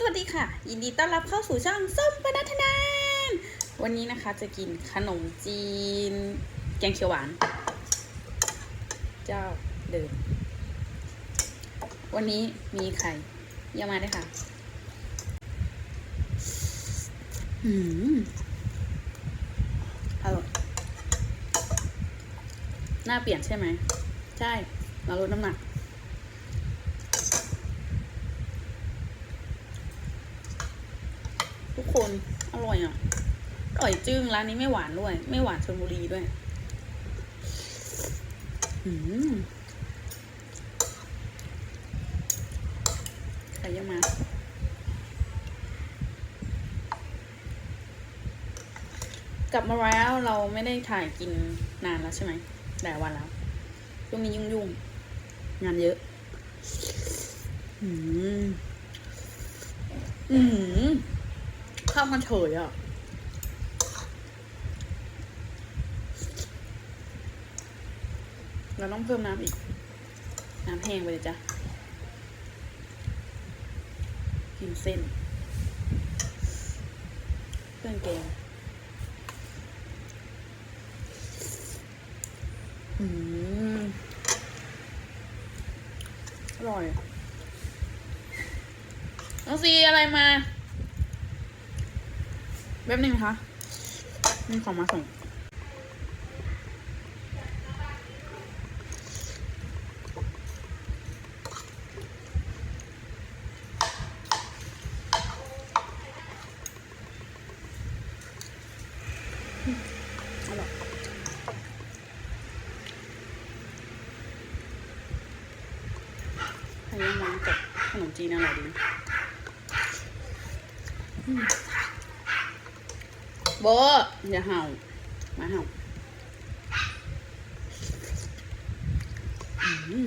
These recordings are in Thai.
สวัสดีค่ะ ยินดีต้อนรับเข้าสู่ช่องส้มปนัทนานวันนี้นะคะจะกินขนมจีน แกงเขียวหวาน เจ้าเดิมวันนี้มีไข่เยี่ยมากเลยค่ะ อืมอร่อยหน้าเปลี่ยนใช่ไหม ใช่ เราลดน้ำหนัก ทุกคนอร่อยอะอร่อยจึ้งร้านนี้ไม่หวานด้วย ไม่หวานชนบุรีด้วยอืมใครยังมากลับมาแล้วเราไม่ได้ถ่ายกินนานแล้วใช่ไหมหลายวันแล้วช่วงนี้ยุ่งๆงานเยอะ อืม อืม ข้าวมันเฉยอะเราต้องเพิ่มน้ำอีก น้ำแห้งไปเลยจ้ะกินเส้นเครื่องแกงอืมอร่อยน้องซีอะไรมา แป๊บนึงนะคะมีของมาส่ง อร่อยใครยังมองกับขนมจีนอร่อยดีอืม บะอย่าเห่าหมาเห่าอื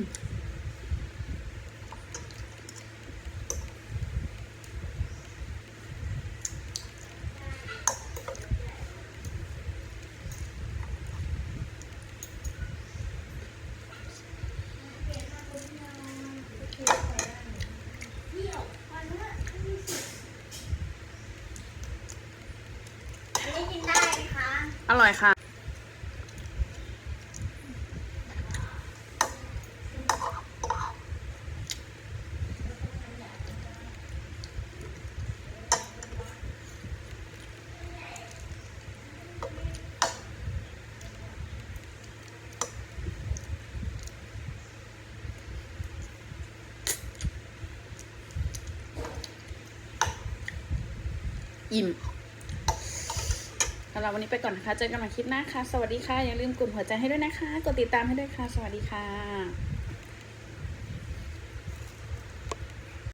อร่อยค่ะ อิ่ม สำหรับวันนี้ไปก่อนนะคะ เจอกันใหม่คลิปหน้าค่ะ สวัสดีค่ะ อย่าลืมกดหัวใจให้ด้วยนะคะ กดติดตามให้ด้วยค่ะ สวัสดีค่ะ